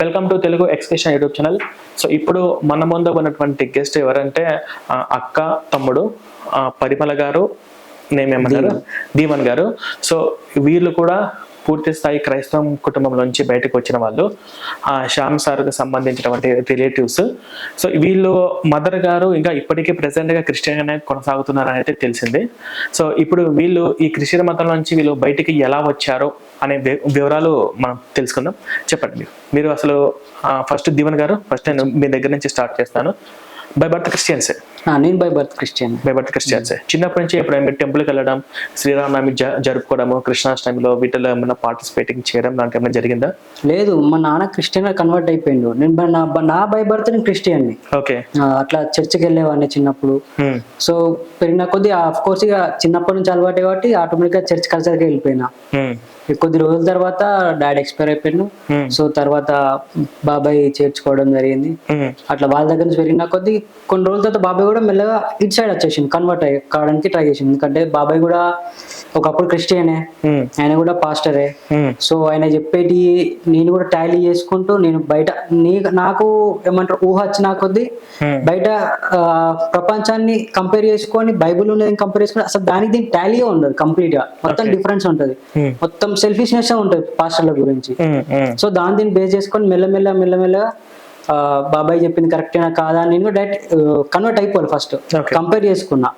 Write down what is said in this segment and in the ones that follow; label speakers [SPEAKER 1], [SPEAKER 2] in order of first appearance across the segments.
[SPEAKER 1] Welcome to Telugu expression YouTube channel so ఇప్పుడు మన ముందు ఉన్నటువంటి గెస్ట్ ఎవరంటే అక్క తమ్ముడు ఆ, పరిమళ గారు నేమేమన్నారు దీవన్. గారు. సో వీళ్ళు కూడా పూర్తి స్థాయి క్రైస్తవం కుటుంబం నుంచి బయటకు వచ్చిన వాళ్ళు ఆ శ్యామ్ సార్కి సంబంధించినటువంటి రిలేటివ్స్ సో వీళ్ళు మదర్ గారు ఇంకా ఇప్పటికీ present క్రిస్టియన్ అనేది కొనసాగుతున్నారు అయితే తెలిసింది. సో ఇప్పుడు వీళ్ళు ఈ క్రిస్టియన్ మతం నుంచి వీళ్ళు బయటికి ఎలా వచ్చారో అనే వివరాలు మనం తెలుసుకుందాం. చెప్పండి మీరు. మీరు అసలు ఫస్ట్ దివన్ గారు ఫస్ట్ నేను మీ దగ్గర నుంచి స్టార్ట్ చేస్తాను. బై బర్త్ క్రిస్టియన్సే.
[SPEAKER 2] నేను by birth Christian.
[SPEAKER 1] By birth క్రిస్టియన్సే. చిన్నప్పటి నుంచి ఎప్పుడైనా టెంపుల్కి వెళ్ళడం శ్రీరామనవమి జ- జరుపుకోవడము కృష్ణాష్టమిలో వీటిలో ఏమైనా పార్టిసిపేటింగ్ చేయడం లాంటి ఏమైనా జరిగిందా?
[SPEAKER 2] లేదు మా నాన్న క్రిస్టియన్ కన్వర్ట్ అయిపోయిండు. నేను నా బ- నా బై బర్త్ నేను క్రిస్టియన్
[SPEAKER 1] ఓకే
[SPEAKER 2] అట్లా చర్చికి వెళ్ళేవాడిని చిన్నప్పుడు. సో పెరిగిన కొద్ది ఆఫ్ కోర్స్ ఇక చిన్నప్పటి నుంచి అలవాటు కాబట్టి ఆటోమేటిక్గా చర్చ్ కల్చర్కి వెళ్ళిపోయినా. కొద్ది రోజుల తర్వాత డాడీ ఎక్స్పైర్ అయిపోయాను సో తర్వాత బాబాయ్ చేర్చుకోవడం జరిగింది. అట్లా వాళ్ళ దగ్గర నుంచి పెరిగిన కొద్ది కొన్ని రోజుల తర్వాత బాబాయ్ కూడా మెల్లగా ఇటు సైడ్ వచ్చేసింది కన్వర్ట్ అయ్యి కావడానికి ట్రై చేసింది ఎందుకంటే బాబాయ్ కూడా ఒకప్పుడు క్రిస్టియనే ఆయన కూడా పాస్టరే. సో ఆయన చెప్పేటి నేను కూడా టాలీ చేసుకుంటూ నేను బయట నీ నాకు ఏమంటారు ఊహ వచ్చిన కొద్దీ బయట ప్రపంచాన్ని కంపేర్ చేసుకొని బైబుల్ ఉన్నది కంపేర్ చేసుకొని అసలు దానికి దీనికి టాలీ ఉండదు కంప్లీట్గా. మొత్తం డిఫరెన్స్ ఉంటది. మొత్తం సెల్ఫిష్నెస్ ఉంటది పాస్టర్ల గురించి. సో దాని దీన్ని బేస్ చేసుకొని మెల్లమెల్ల మెల్లమెల్ల ఆ, బాబాయ్ చెప్పింది కరెక్టేనా కాదా అని నేను కూడా డైరెక్ట్ కన్వర్ట్ అయిపోవాలి ఫస్ట్. కంపేర్ చేసుకున్నా.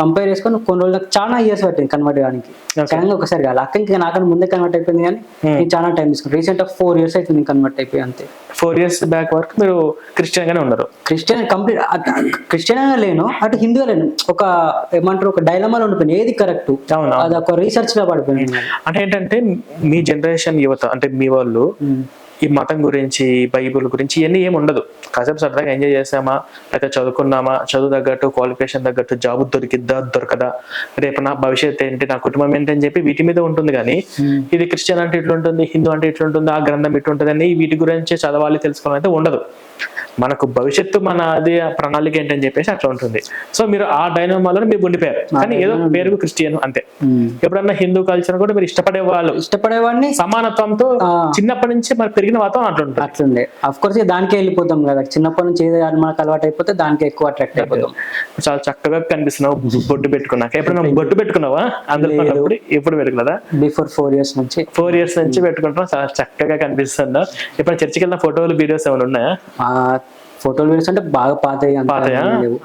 [SPEAKER 2] కంపేర్ చేసుకొని కొన్ని రోజులకు చాలా ఇయర్స్ పట్టింది కన్వర్ట్ కావడానికి. సడన్గా ఒకసారి కాదు అక్క ఇంకా నాకన్నా ముందే కన్వర్ట్ అయిపోయింది కానీ నేను చాలా టైం తీసుకున్నాను రీసెంట్ ఫోర్ ఇయర్స్ అవుతుంది కన్వర్ట్ అయిపోయి అంతే.
[SPEAKER 1] ఫోర్ ఇయర్స్ బ్యాక్ వరకు మీరు క్రిస్టియన్ గానే ఉన్నారు.
[SPEAKER 2] క్రిస్టియన్ కంప్లీట్ క్రిస్టియన్గా లేను అటు హిందూ లేను. ఒక ఏమంటారు ఒక డైలమాలో ఉండిపోయింది ఏది కరెక్ట్ అది ఒక రీసెర్చ్లో పడిపోయింది.
[SPEAKER 1] అంటే ఏంటంటే మీ జనరేషన్ యువత అంటే మీ వాళ్ళు
[SPEAKER 2] ఉమ్.
[SPEAKER 1] ఈ మతం గురించి బైబిల్ గురించి ఇవన్నీ ఏమి ఉండదు. కాసేపు సరదాగా ఎంజాయ్ చేసామా? లేకపోతే చదువుకున్నామా? చదువు తగ్గట్టు క్వాలిఫికేషన్ తగ్గట్టు జాబ్ దొరికిద్దా? దొరకదా? రేపు నా భవిష్యత్తు ఏంటి? నా కుటుంబం ఏంటి? అని చెప్పి వీటి మీద ఉంటుంది కానీ ఇది క్రిస్టియన్ అంటే ఇట్లుంటుంది హిందూ అంటే ఇట్లుంటుంది ఆ గ్రంథం ఇట్లుంటుంది అని వీటి గురించి చదవాలి తెలుసుకోవాలి అయితే ఉండదు. మనకు భవిష్యత్తు మన అది ప్రణాళిక ఏంటని చెప్పేసి అట్లా ఉంటుంది. సో మీరు ఆ డైనమాలో మీరు ఉండిపోయారు. కానీ ఏదో పేరుకు క్రిస్టియన్ అంతే. ఎప్పుడన్నా హిందూ కల్చర్ కూడా మీరు ఇష్టపడే వాళ్ళు
[SPEAKER 2] ఇష్టపడేవాడిని
[SPEAKER 1] సమానత్వంతో
[SPEAKER 2] ఆ.
[SPEAKER 1] చిన్నప్పటి నుంచి మరి పెరిగిన వాతావరణం అట్లా ఉంటుంది.
[SPEAKER 2] అట్లుండే అఫ్ కోర్స్ దానికే వెళ్ళిపోతాం కదా. చిన్నప్పటి నుంచి ఏదో మనకు అలవాటు అయిపోతే దానికి ఎక్కువ అట్రాక్ట్ అయిపోతాం.
[SPEAKER 1] చాలా చక్కగా కనిపిస్తున్నావు బొట్టు పెట్టుకున్నాక. ఎప్పుడైనా బొట్టు పెట్టుకున్నావా? అందులో ఎప్పుడు పెట్టుకున్నదా?
[SPEAKER 2] బిఫోర్ ఫోర్ ఇయర్స్ నుంచి.
[SPEAKER 1] ఫోర్ ఇయర్స్ నుంచి పెట్టుకుంటున్నావు. చాలా చక్కగా కనిపిస్తుందా? ఇప్పుడు చర్చికి వెళ్ళిన ఫోటోలు వీడియోస్ ఏమైనా ఉన్నాయా?
[SPEAKER 2] ఫోటోలు వీడియోస్ అంటే బాగా.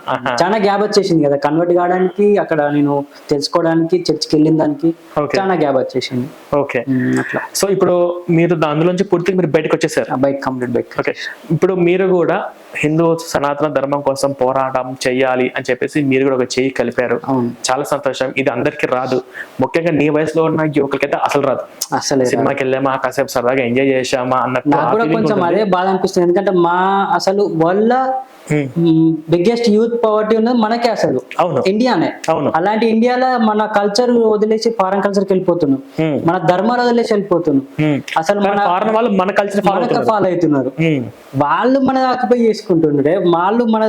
[SPEAKER 1] ఆహా.
[SPEAKER 2] చాలా గ్యాప్ వచ్చేసింది కదా. కన్వర్ట్ కావడానికి అక్కడ నేను తెలుసుకోవడానికి చర్చికి వెళ్ళిన దానికి. చాలా గ్యాప్ వచ్చేసింది.
[SPEAKER 1] ఓకే.
[SPEAKER 2] అట్లా.
[SPEAKER 1] సో ఇప్పుడు మీరు దా- అందులోంచి పూర్తిగా మీరు బయటకు వచ్చేసారు.
[SPEAKER 2] Bike complete bike
[SPEAKER 1] okay. ఇప్పుడు మీరు కూడా హిందూ సనాతన ధర్మం కోసం పోరాటం చెయ్యాలి అని చెప్పేసి మీరు కూడా ఒక చెయ్యి కలిపారు.
[SPEAKER 2] అవును.
[SPEAKER 1] చాలా సంతోషం. ఇది అందరికీ రాదు. ముఖ్యంగా నీ వయసులో ఉన్న యువకులకైతే అసలు రాదు.
[SPEAKER 2] అసలే
[SPEAKER 1] సినిమాకి వెళ్ళామా కాసేపు సరదాగా ఎంజాయ్ చేసామా అన్నట్టు
[SPEAKER 2] కొంచెం. అదే బాధ అనిపిస్తుంది. ఎందుకంటే మా అసలు వల్ల
[SPEAKER 1] Hmm.
[SPEAKER 2] బిగ్గెస్ట్ యూత్ పవర్టీ ఉన్నది మనకే అసలు.
[SPEAKER 1] అవును.
[SPEAKER 2] ఇండియానే.
[SPEAKER 1] అవును.
[SPEAKER 2] అలాంటి ఇండియాలో మన కల్చర్ వదిలేసి ఫారెన్ కల్చర్కి వెళ్ళిపోతున్నాం.
[SPEAKER 1] Hmm.
[SPEAKER 2] మన ధర్మాలు వదిలేసి వెళ్ళిపోతున్నాం. అసలు మన
[SPEAKER 1] ఫారెన్ వాళ్ళు మన కల్చర్ ఫాలో
[SPEAKER 2] అవుతున్నారు. వాళ్ళు మన ఆక్యుపై చేసుకుంటుండే వాళ్ళు మన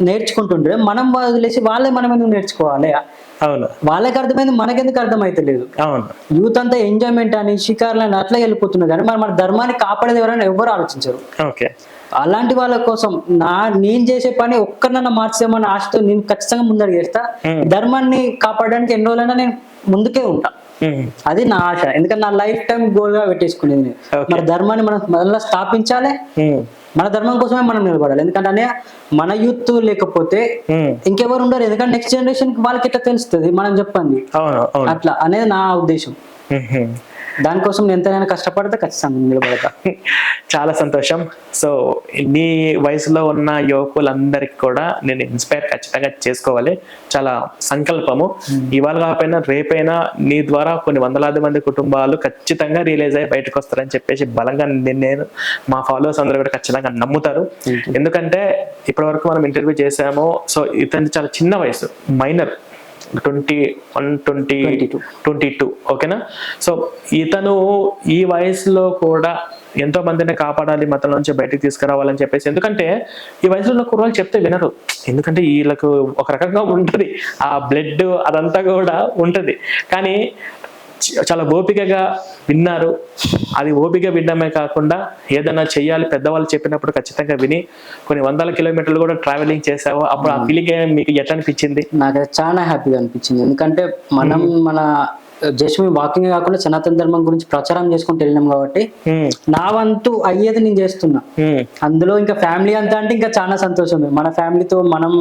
[SPEAKER 2] నేర్చుకుంటుండే. మనం వదిలేసి వాళ్ళే మనం ఎందుకు నేర్చుకోవాలి.
[SPEAKER 1] అవును.
[SPEAKER 2] వాళ్ళకి అర్థమైంది మనకెందుకు అర్థమైతలేదు.
[SPEAKER 1] అవును.
[SPEAKER 2] యూత్ అంతా ఎంజాయ్మెంట్ అని షికార్లు అని అట్లా వెళ్ళిపోతున్నారు. కానీ మరి మన ధర్మాన్ని కాపాడేది ఎవరైనా ఎవరు ఆలోచించరు.
[SPEAKER 1] ఓకే.
[SPEAKER 2] అలాంటి వాళ్ళ కోసం నా నేను చేసే పని ఒక్కరినన్నా మార్చేమని ఆశతో నేను ఖచ్చితంగా ముందడుగు చేస్తా. ధర్మాన్ని కాపాడడానికి ఎన్ని రోజులైనా నేను ముందుకే ఉంటా. అది నా ఆశ. ఎందుకంటే నా లైఫ్ టైం గోల్గా పెట్టేసుకునేది నేను. మన ధర్మాన్ని మనం మళ్ళీ స్థాపించాలి.
[SPEAKER 1] Hmm.
[SPEAKER 2] మన ధర్మం కోసమే మనం నిలబడాలి. ఎందుకంటే అనే మన యూత్ లేకపోతే
[SPEAKER 1] Hmm.
[SPEAKER 2] ఇంకెవరు ఉండరు. ఎందుకంటే నెక్స్ట్ జనరేషన్కి వాళ్ళకి ఎట్లా తెలుస్తుంది? మనం చెప్పండి. అట్లా అనేది నా ఉద్దేశం.
[SPEAKER 1] Hmm.
[SPEAKER 2] దానికోసం ఎంతైనా కష్టపడితే ఖచ్చితంగా నిలబడతా.
[SPEAKER 1] చాలా సంతోషం. సో నీ వయసులో ఉన్న యువకులందరికీ కూడా నేను ఇన్స్పైర్ ఖచ్చితంగా చేసుకోవాలి. చాలా సంకల్పము. ఇవాళ కాకపోయినా రేపైనా నీ ద్వారా కొన్ని వందలాది మంది కుటుంబాలు ఖచ్చితంగా రియలైజ్ అయ్యి బయటకు వస్తారని చెప్పేసి బలంగా నేను మా ఫాలోవర్స్ అందరూ కూడా ఖచ్చితంగా నమ్ముతారు. ఎందుకంటే ఇప్పటి వరకు మనం ఇంటర్వ్యూ చేసాము సో ఇతని చాలా చిన్న వయసు. Minor twenty one twenty
[SPEAKER 2] 22.
[SPEAKER 1] Twenty two ఓకేనా? సో ఇతను ఈ వయసులో కూడా ఎంతో మందిని కాపాడాలి మతం నుంచి బయటికి తీసుకురావాలని చెప్పేసి. ఎందుకంటే ఈ వయసులో ఉన్న కుర్రాళ్ళు చెప్తే వినరు. ఎందుకంటే వీళ్ళకు ఒక రకంగా ఉంటుంది. ఆ బ్లడ్ అదంతా కూడా ఉంటుంది. కానీ చాలా ఓపికగా విన్నారు. అది ఓపిక వినడమే కాకుండా ఏదైనా చెయ్యాలి పెద్దవాళ్ళు చెప్పినప్పుడు ఖచ్చితంగా విని కొన్ని వందల కిలోమీటర్లు కూడా ట్రావెలింగ్ చేసావు అప్పుడు ఆ ఫీలింగ్ మీకు ఎట్లా అనిపించింది
[SPEAKER 2] నాకైతే చాలా హ్యాపీగా అనిపించింది. ఎందుకంటే మనం మన జస్ట్ మీ వాకింగ్ కాకుండా సనాతన ధర్మం గురించి ప్రచారం చేసుకుంటూ వెళ్ళినాం కాబట్టి నా వంతు అయ్యేది నేను చేస్తున్నా. అందులో ఇంకా ఫ్యామిలీ అంతా అంటే ఇంకా చాలా సంతోషమే మన ఫ్యామిలీతో మనం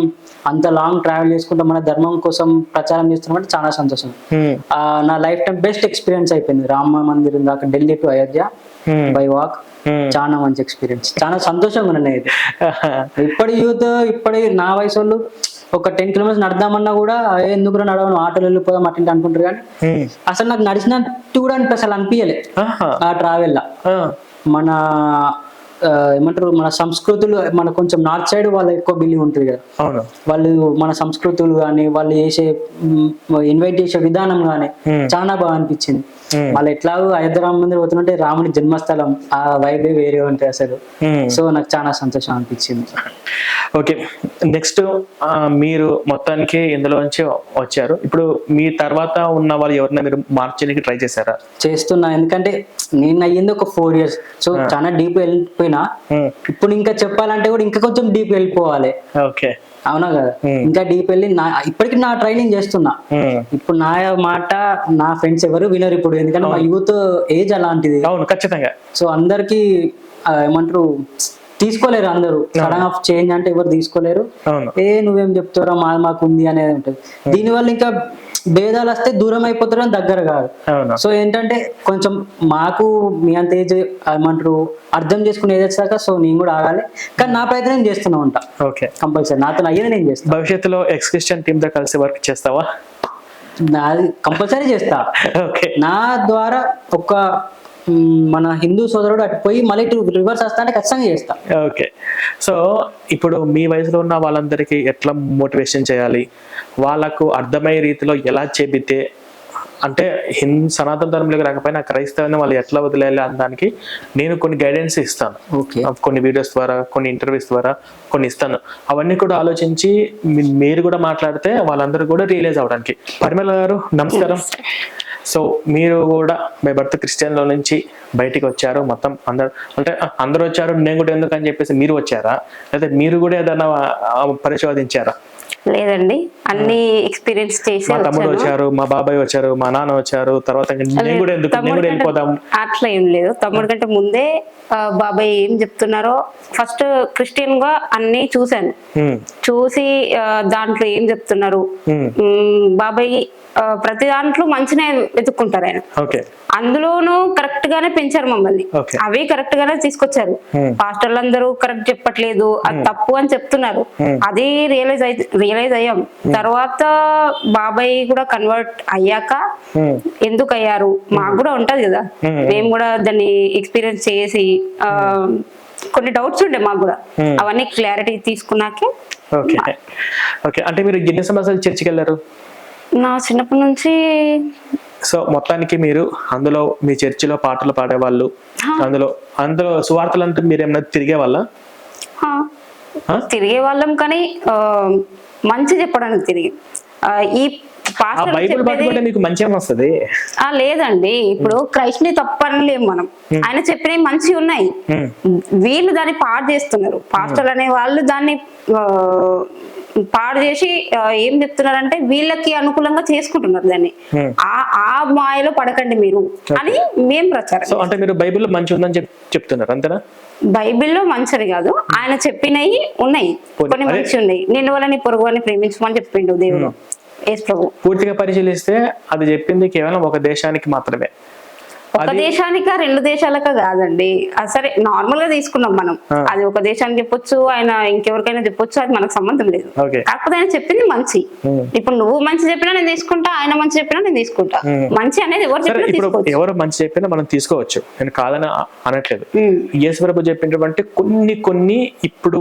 [SPEAKER 2] అంత లాంగ్ ట్రావెల్ చేసుకుంటూ మన ధర్మం కోసం ప్రచారం చేస్తున్నాం అంటే చాలా సంతోషం. నా లైఫ్ టైం బెస్ట్ ఎక్స్పీరియన్స్ అయిపోయింది. రామ మందిరం దాకా Delhi to Ayodhya by walk. చాలా మంచి ఎక్స్పీరియన్స్. చాలా సంతోషంగా ఉన్నాయి ఇప్పటి యూత్ ఇప్పటి నా వయసు వాళ్ళు ఒక టెన్ కిలోమీటర్స్ నడదామన్నా కూడా "ఏ, ఎందుకు నడవను? ఆటోలో వెళ్ళిపోదాం అట్లా అనుకుంటారు కానీ అసలు నాకు నడిచినట్టు కూడా అనిపి అసలు అనిపించలే ఆ ట్రావెల్
[SPEAKER 1] ఆ,
[SPEAKER 2] మన ఏమంటారు మన సంస్కృతులు మన కొంచెం నార్త్ సైడ్ వాళ్ళ ఎక్కువ బిలీవ్ ఉంటుంది కదా. వాళ్ళు మన సంస్కృతులు కానీ వాళ్ళు చేసే ఇన్వైట్ చేసే విధానం కానీ. చాలా బాగా అనిపించింది. వాళ్ళు ఎట్లాగో రామ మందిరం పోతుంటే రాముని జన్మస్థలం ఆ వైబే వేరే ఉంటాయి అసలు. సో నాకు చాలా సంతోషం అనిపించింది.
[SPEAKER 1] ఓకే. నెక్స్ట్ మీరు మొత్తానికి ఇందులోంచి వచ్చారు. ఇప్పుడు మీ తర్వాత ఉన్న వాళ్ళు ఎవరైనా మీరు మార్చడానికి ట్రై చేశారా?
[SPEAKER 2] చేస్తున్నా. ఎందుకంటే నేను అయ్యింది ఒక ఫోర్ ఇయర్స్ సో చాలా డీప్ వెళ్ళిపోయినా
[SPEAKER 1] ఉమ్,
[SPEAKER 2] ఇప్పుడు ఇంకా చెప్పాలంటే కూడా ఇంకా కొంచెం డీప్ వెళ్ళిపోవాలి.
[SPEAKER 1] ఓకే.
[SPEAKER 2] అవునా కదా. ఇంకా డీప్ వెళ్ళి నా ఇప్పటికి నా ట్రైనింగ్ చేస్తున్నా. ఇప్పుడు నా మాట నా ఫ్రెండ్స్ ఎవరు వినరు ఇప్పుడు. ఎందుకంటే మా యూత్ ఏజ్ అలాంటిది.
[SPEAKER 1] అవును ఖచ్చితంగా.
[SPEAKER 2] సో అందరికి ఏమంటారు తీసుకోలేరు అందరూ. సడన్ ఆఫ్ చేంజ్ అంటే ఎవరు తీసుకోలేరు. ఏ నువ్వేం చెప్తారో మా మాకు ఉంది అనేది ఉంటుంది. దీనివల్ల ఇంకా భేదాలు వస్తే దూరం అయిపోతారు దగ్గర కాదు. సో ఏంటంటే కొంచెం మాకు మీ అంత ఏజ్ ఏమంటారు అర్థం చేసుకుని ఏజ్ వచ్చాక సో నేను కూడా ఆగాలి. కానీ నా ప్రయత్నం నేను చేస్తూనే ఉంటా.
[SPEAKER 1] ఓకే.
[SPEAKER 2] కంపల్సరీ. నాతో అయ్యేది నేను చేస్తాను
[SPEAKER 1] భవిష్యత్తులో ఎక్స్ క్రిస్టియన్ టీమ్తో కలిసి వర్క్ చేస్తావా?
[SPEAKER 2] నాది కంపల్సరీ చేస్తా.
[SPEAKER 1] ఓకే.
[SPEAKER 2] నా ద్వారా ఒక మన హిందూ సోదరుడు అటు పోయి మళ్ళీ ఇటు రివర్స్ వస్తా అంటే ఖచ్చితంగా చేస్తా.
[SPEAKER 1] ఓకే. సో ఇప్పుడు మీ వయసులో ఉన్న వాళ్ళందరికీ ఎట్లా మోటివేషన్ చేయాలి? వాళ్ళకు అర్థమయ్యే రీతిలో ఎలా చెబితే అంటే హిందూ సనాతన ధర్మంలోకి రాకపోయినా క్రైస్తవాన్ని వాళ్ళు ఎట్లా వదిలేయాలి అనడానికి నేను కొన్ని గైడెన్స్ ఇస్తాను.
[SPEAKER 2] ఓకే.
[SPEAKER 1] కొన్ని వీడియోస్ ద్వారా కొన్ని ఇంటర్వ్యూస్ ద్వారా కొన్ని ఇస్తాను. అవన్నీ కూడా ఆలోచించి మీరు కూడా మాట్లాడితే వాళ్ళందరూ కూడా రియలైజ్ అవడానికి పరిమళ గారు నమస్కారం. సో మీరు కూడా బై బర్త్ క్రిస్టియన్లో నుంచి బయటికి వచ్చారు మొత్తం అందరు అంటే అందరూ వచ్చారు నేను కూడా ఎందుకు అని చెప్పేసి మీరు వచ్చారా? లేదా మీరు కూడా ఏదైనా పరిశోధించారా?
[SPEAKER 3] లేదండి. అన్ని ఎక్స్పీరియన్స్ చేసి
[SPEAKER 1] మా తమ్ముడు వచ్చారు మా బాబాయ్ వచ్చారు మా నాన్న వచ్చారు తర్వాత ఇంక నేను కూడా ఎందుకు నేను
[SPEAKER 3] తమ్ముడు
[SPEAKER 1] కూడా
[SPEAKER 3] కంటే-
[SPEAKER 1] వెళ్ళిపోదాం.
[SPEAKER 3] అట్లా ఏం లేదు. తమ్ముడు కంటే ముందే బాబాయ్ ఏం చెప్తున్నారో ఫస్ట్ క్రిస్టియన్గా అన్ని చూశాను. చూసి దాంట్లో ఏం చెప్తున్నారు? బాబాయ్ ప్రతి దాంట్లో మంచినే వెతుక్కుంటారు ఆయన. అందులోనూ కరెక్ట్ గానే పెంచారు మమ్మల్ని. అవి కరెక్ట్ గానే తీసుకొచ్చారు. పాస్టర్లు అందరూ కరెక్ట్ చెప్పట్లేదు అది తప్పు అని చెప్తున్నారు. అది రియలైజ్ అయి రియలైజ్ అయ్యాం? తర్వాత బాబాయ్ కూడా కన్వర్ట్ అయ్యాక ఎందుకు అయ్యారు? మాకు కూడా ఉంటది కదా. మేము కూడా దాన్ని ఎక్స్పీరియన్స్ చేసి కొన్ని డౌట్స్ ఉండే మాకు కూడా. అవన్నీ క్లారిటీ తీసుకున్నాకే
[SPEAKER 1] ఓకే. ఓకే. అంటే మీరు ఎన్ని సంవత్సరాలు చర్చికి వెళ్ళారు?
[SPEAKER 3] నా చిన్నప్పటి నుంచి
[SPEAKER 1] సో మొత్తానికి మీరు అందులో మీ చర్చిలో పాటలు పాడేవాళ్ళు. అందులో అందులో సువార్తలు అంటే మీరు ఏమైనా తిరిగే వాళ్ళ
[SPEAKER 3] తిరిగే వాళ్ళం కానీ మంచి చెప్పడానికి తిరిగి. ఆ, ఈ
[SPEAKER 1] ఆ
[SPEAKER 3] పాస్టర్
[SPEAKER 1] వస్తుంది?
[SPEAKER 3] లేదండి. ఇప్పుడు క్రైస్ట్ని తప్పనలేము మనం. ఆయన చెప్పినవి మంచి ఉన్నాయి. వీళ్ళు దాన్ని పాడు చేస్తున్నారు. పాస్టర్లు అనే వాళ్ళు దాన్ని పాడు చేసి ఏం చెప్తున్నారంటే వీళ్ళకి అనుకూలంగా చేసుకుంటున్నారు దాన్ని. ఆ ఆ మాయలో పడకండి మీరు అని మేం ప్రచారం
[SPEAKER 1] సో అంటే మీరు బైబిల్లో మంచి ఉందని చెప్ చెప్తున్నారు అంతేనా?
[SPEAKER 3] బైబిల్లో మంచిది కాదు. ఆయన చెప్పినవి ఉన్నాయి. కొన్ని. మంచి ఉన్నాయి. నిన్ను వాళ్ళని పొరుగు అని ప్రేమించమని చెప్పిండు దేవుడు
[SPEAKER 1] పూర్తిగా పరిశీలిస్తే అది చెప్పింది కేవలం ఒక దేశానికి మాత్రమే.
[SPEAKER 3] ఒక దేశానిక రెండు దేశాలక కాదండి. సరే నార్మల్గా తీసుకున్నాం మనం. అది ఒక దేశానికి చెప్పొచ్చు ఆయన ఇంకెవరికైనా చెప్పొచ్చు అది మనకు సంబంధం లేదు. కాకపోతే ఆయన చెప్పింది మంచి. ఇప్పుడు నువ్వు మంచి చెప్పినా నేను తీసుకుంటా ఆయన మంచి చెప్పినా నేను తీసుకుంటా. మంచి అనేది ఎవరు చెప్పినా
[SPEAKER 1] ఎవరు మంచి చెప్పినా మనం తీసుకోవచ్చు. నేను కాదని అనట్లేదు.
[SPEAKER 3] Hmm.
[SPEAKER 1] యేసుప్రభు చెప్పినటువంటి కొన్ని కొన్ని ఇప్పుడు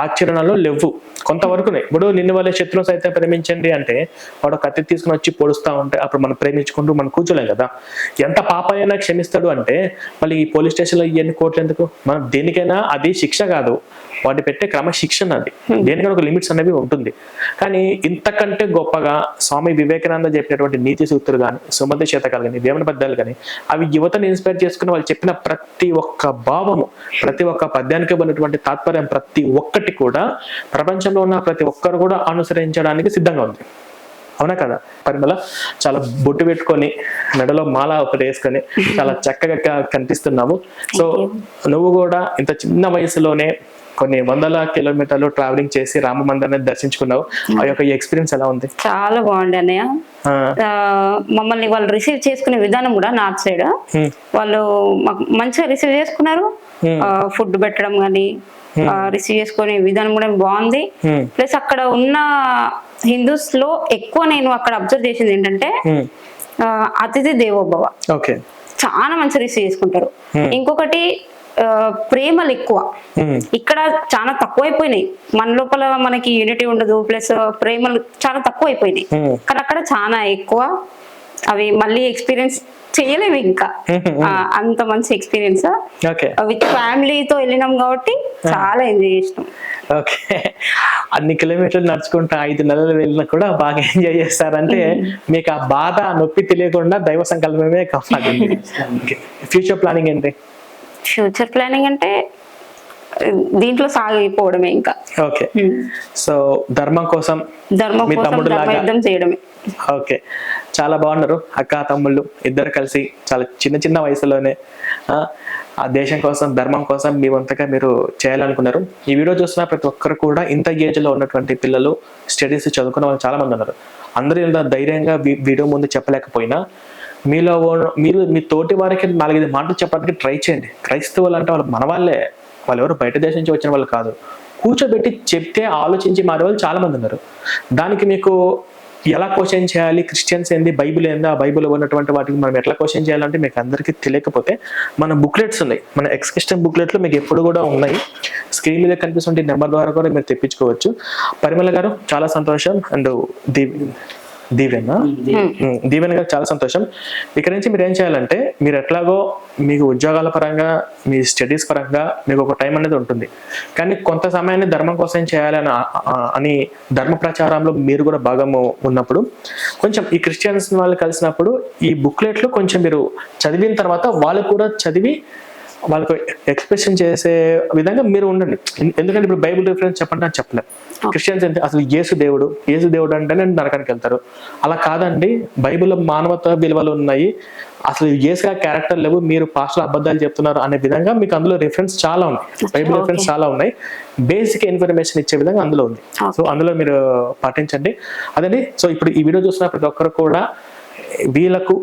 [SPEAKER 1] ఆచరణలో లేవు. కొంతవరకునే. ఇప్పుడు నిన్ను వాళ్ళ శత్రువు సైతం ప్రేమించండి అంటే వాడు కత్తి తీసుకుని వచ్చి పొడుస్తా ఉంటే అప్పుడు మనం ప్రేమించుకుంటూ మనం కూర్చోలేం కదా. ఎంత పాపం పాపైనా క్షమిస్తాడు అంటే మళ్ళీ ఈ పోలీస్ స్టేషన్లో ఇవన్నీ కోర్టులు ఎందుకు? మనం దేనికైనా అది శిక్ష కాదు. వాటి పెట్టే క్రమశిక్షణ అది దేనికైనా ఒక లిమిట్స్ అనేవి ఉంటుంది. కానీ ఇంతకంటే గొప్పగా స్వామి వివేకానంద చెప్పినటువంటి నీతి సూక్తులు కానీ సుమతి శతకాలు కానీ వేమన పద్యాలు కానీ అవి యువతని ఇన్స్పైర్ చేసుకుని వాళ్ళు చెప్పిన ప్రతి ఒక్క భావము ప్రతి ఒక్క పద్యానికి ఉన్నటువంటి తాత్పర్యం ప్రతి ఒక్కటి కూడా ప్రపంచంలో ఉన్న ప్రతి ఒక్కరు కూడా అనుసరించడానికి సిద్ధంగా ఉంది. అవునా కదా? పరిమళ చాలా బొట్టు పెట్టుకొని మెడలో మాల ఒకటి వేసుకొని చాలా చక్కగా కనిపిస్తున్నావు సో నువ్వు కూడా ఇంత చిన్న వయసులోనే కొన్ని వందల కిలోమీటర్లు ట్రావెలింగ్ చేసి రామ మందిరాన్ని దర్శించుకున్నావు. ఆ యొక్క ఎక్స్పీరియన్స్ ఎలా ఉంది?
[SPEAKER 3] చాలా బాగుంది అన్నయ్య. మమ్మల్ని వాళ్ళు రిసీవ్ చేసుకునే విధానం కూడా నార్త్ సైడ్.
[SPEAKER 1] హ్మ్,
[SPEAKER 3] వాళ్ళు మంచిగా రిసీవ్ చేసుకున్నారు.
[SPEAKER 1] Hmm.
[SPEAKER 3] ఫుడ్ పెట్టడం కానీ రిసీవ్ చేసుకునే విధానం కూడా బాగుంది. ప్లస్ అక్కడ ఉన్న హిందూస్లో ఎక్కువ నేను అక్కడ అబ్జర్వ్ చేసింది ఏంటంటే అతిథి దేవోభవ.
[SPEAKER 1] ఓకే.
[SPEAKER 3] చాలా మంచి రిసీవ్ చేసుకుంటారు. ఇంకొకటి ప్రేమలు ఎక్కువ. ఇక్కడ చాలా తక్కువైపోయినాయి. మన లోపల మనకి యూనిటీ ఉండదు ప్లస్ ప్రేమలు చాలా తక్కువైపోయినాయి.
[SPEAKER 1] హ్మ్.
[SPEAKER 3] కానీ అక్కడ చాలా ఎక్కువ. అవి మళ్ళీ ఎక్స్పీరియన్స్ చేయలేము ఇంకా. అంత మంచి ఎక్స్పీరియన్స్
[SPEAKER 1] ఓకే.
[SPEAKER 3] విత్ ఫ్యామిలీతో వెళ్ళినాం కాబట్టి చాలా ఎంజాయ్ చేసినాం.
[SPEAKER 1] ఓకే. అన్ని కిలోమీటర్లు నడుచుకుంటా ఐదు నెలలు వెళ్ళినా కూడా బాగా ఎంజాయ్ చేస్తారంటే మీకు ఆ బాధ ఆ నొప్పి తెలియకుండా దైవ సంకల్పమే కాపాడింది. ఫ్యూచర్ ప్లానింగ్ ఏంటి?
[SPEAKER 3] ఫ్యూచర్ ప్లానింగ్ అంటే దీంట్లో సాగిపోవడమే ఇంకా.
[SPEAKER 1] ఓకే సో ధర్మం కోసం
[SPEAKER 3] ధర్మం కోసం ధర్మయుద్ధం చేయడమే.
[SPEAKER 1] ఓకే. చాలా బాగున్నారు. అక్క తమ్ముళ్ళు ఇద్దరు కలిసి చాలా చిన్న చిన్న వయసులోనే ఆ, దేశం కోసం ధర్మం కోసం మీ వంతగా మీరు చేయాలనుకున్నారు. ఈ వీడియో చూసిన ప్రతి ఒక్కరు కూడా ఇంత ఏజ్లో ఉన్నటువంటి పిల్లలు స్టడీస్ చదువుకున్న వాళ్ళు చాలా మంది ఉన్నారు. అందరూ ఇంత ధైర్యంగా వీడియో ముందు చెప్పలేకపోయినా మీలో మీరు మీ తోటి వారికి నాలుగైదు మాటలు చెప్పడానికి ట్రై చేయండి. క్రైస్తవులు అంటే వాళ్ళు మన వాళ్ళే. వాళ్ళు ఎవరు బయట దేశం నుంచి వచ్చిన వాళ్ళు కాదు. కూర్చోబెట్టి చెప్తే ఆలోచించి మారే వాళ్ళు చాలామంది ఉన్నారు. దానికి మీకు ఎలా క్వశ్చన్ చేయాలి? క్రిస్టియన్స్ ఏంది? బైబిల్ ఏందా? ఆ బైబిల్ ఉన్నటువంటి వాటికి మనం ఎట్లా క్వశ్చన్ చేయాలంటే మీకు అందరికీ తెలియకపోతే మన బుక్లెట్స్ ఉన్నాయి. మన ఎక్స్క్రిస్టన్ బుక్లెట్లు మీకు ఎప్పుడు కూడా ఉన్నాయి. స్క్రీన్ మీద కనిపిస్తుంటే నెంబర్ ద్వారా కూడా మీరు తెప్పించుకోవచ్చు. పరిమళ గారు చాలా సంతోషం. అండ్ దివ్ దీవెన. దీవెన గారు చాలా సంతోషం. ఇక్కడ నుంచి మీరు ఏం చేయాలంటే మీరు ఎట్లాగో మీకు ఉద్యోగాల పరంగా మీ స్టడీస్ పరంగా మీకు ఒక టైం అనేది ఉంటుంది. కానీ కొంత సమయాన్ని ధర్మం కోసం చేయాలని ఆ- ఆ- అని ధర్మ ప్రచారంలో మీరు కూడా భాగము ఉన్నప్పుడు కొంచెం ఈ క్రిస్టియన్స్ వాళ్ళు కలిసినప్పుడు ఈ బుక్లెట్లు కొంచెం మీరు చదివిన తర్వాత వాళ్ళు కూడా చదివి వాళ్ళకు ఎక్స్ప్రెషన్ చేసే విధంగా మీరు ఉండండి. ఎందుకంటే ఇప్పుడు బైబిల్ రిఫరెన్స్ చెప్పండి అని చెప్పలేదు క్రిస్టియన్స్ అంటే అసలు యేసు దేవుడు యేసు దేవుడు అంటేనే నరకానికి వెళ్తారు. అలా కాదండి. బైబిల్లో మానవత విలువలు ఉన్నాయి. అసలు యేసుగా క్యారెక్టర్ లేవు. మీరు పాస్టర్ అబద్ధాలు చెప్తున్నారు అనే విధంగా మీకు అందులో రిఫరెన్స్ చాలా ఉన్నాయి. బైబిల్ రిఫరెన్స్ చాలా ఉన్నాయి. బేసిక్ ఇన్ఫర్మేషన్ ఇచ్చే విధంగా అందులో ఉంది. సో అందులో మీరు పాటించండి. అదండి. సో ఇప్పుడు ఈ వీడియో చూసిన ప్రతి ఒక్కరు కూడా వీళ్ళకు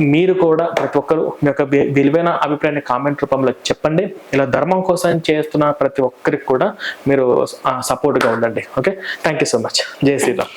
[SPEAKER 1] మీరు కూడా ప్రతి ఒక్కరు మీ యొక్క విలువైన అభిప్రాయాన్ని కామెంట్ రూపంలో చెప్పండి. ఇలా ధర్మం కోసం చేస్తున్న ప్రతి ఒక్కరికి కూడా మీరు సపోర్ట్గా ఉండండి. Okay thank you so much Jai Shriram.